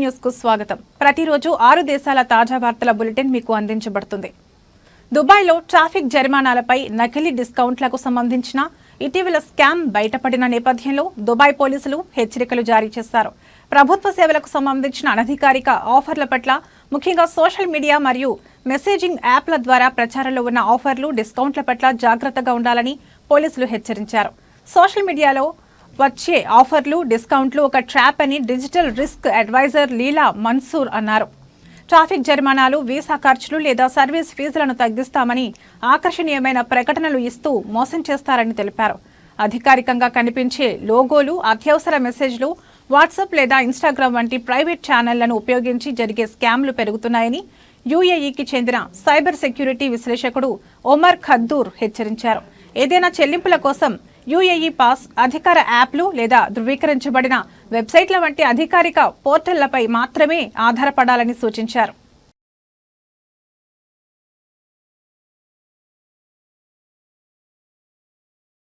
న్యూస్కు స్వాగతం. ప్రతిరోజు ఆరు దేశాల తాజా వార్తల బులెటిన్ మీకు అందించబడుతుంది. దుబాయ్లో ట్రాఫిక్ జరిమానాలపై నకిలీ డిస్కౌంట్లకు సంబంధించిన ఇటీవల స్కామ్ బయటపడిన నేపథ్యంలో దుబాయ్ పోలీసులు హెచ్చరికలు జారీ చేశారు. ప్రభుత్వ సేవలకు సంబంధించిన అనధికారిక ఆఫర్ల పట్ల ముఖ్యంగా సోషల్ మీడియా మరియు మెసేజింగ్ యాప్ల ద్వారా ప్రచారంలో ఉన్న ఆఫర్లు డిస్కౌంట్ల పట్ల జాగ్రత్తగా ఉండాలని పోలీసులు హెచ్చరించారు. సోషల్ మీడియాలో వచ్చే ఆఫర్లు డిస్కౌంట్లు ఒక ట్రాప్ అని digital risk advisor Leela Mansoor అన్నారు. ట్రాఫిక్ జరిమానాలు వీసా ఖర్చులు లేదా సర్వీస్ ఫీజులను తగ్గిస్తామని ఆకర్షణీయమైన ప్రకటనలు ఇస్తూ మోసం చేస్తారని తెలిపారు. అధికారికంగా కనిపించే లోగోలు అత్యవసర మెసేజ్లు వాట్సాప్ లేదా ఇన్స్టాగ్రామ్ వంటి ప్రైవేట్ ఛానళ్ళను ఉపయోగించి జరిగే స్కామ్లు పెరుగుతున్నాయని యూఏఈకి చెందిన సైబర్ సెక్యూరిటీ విశ్లేషకుడు ఒమర్ ఖద్దూర్ హెచ్చరించారు. ఏదైనా చెల్లింపుల కోసం యూఏఈ పాస్ అధికార యాప్లు లేదా ధృవీకరించబడిన వెబ్సైట్ల వంటి అధికారిక పోర్టళ్ళపై మాత్రమే ఆధారపడాలని సూచించారు.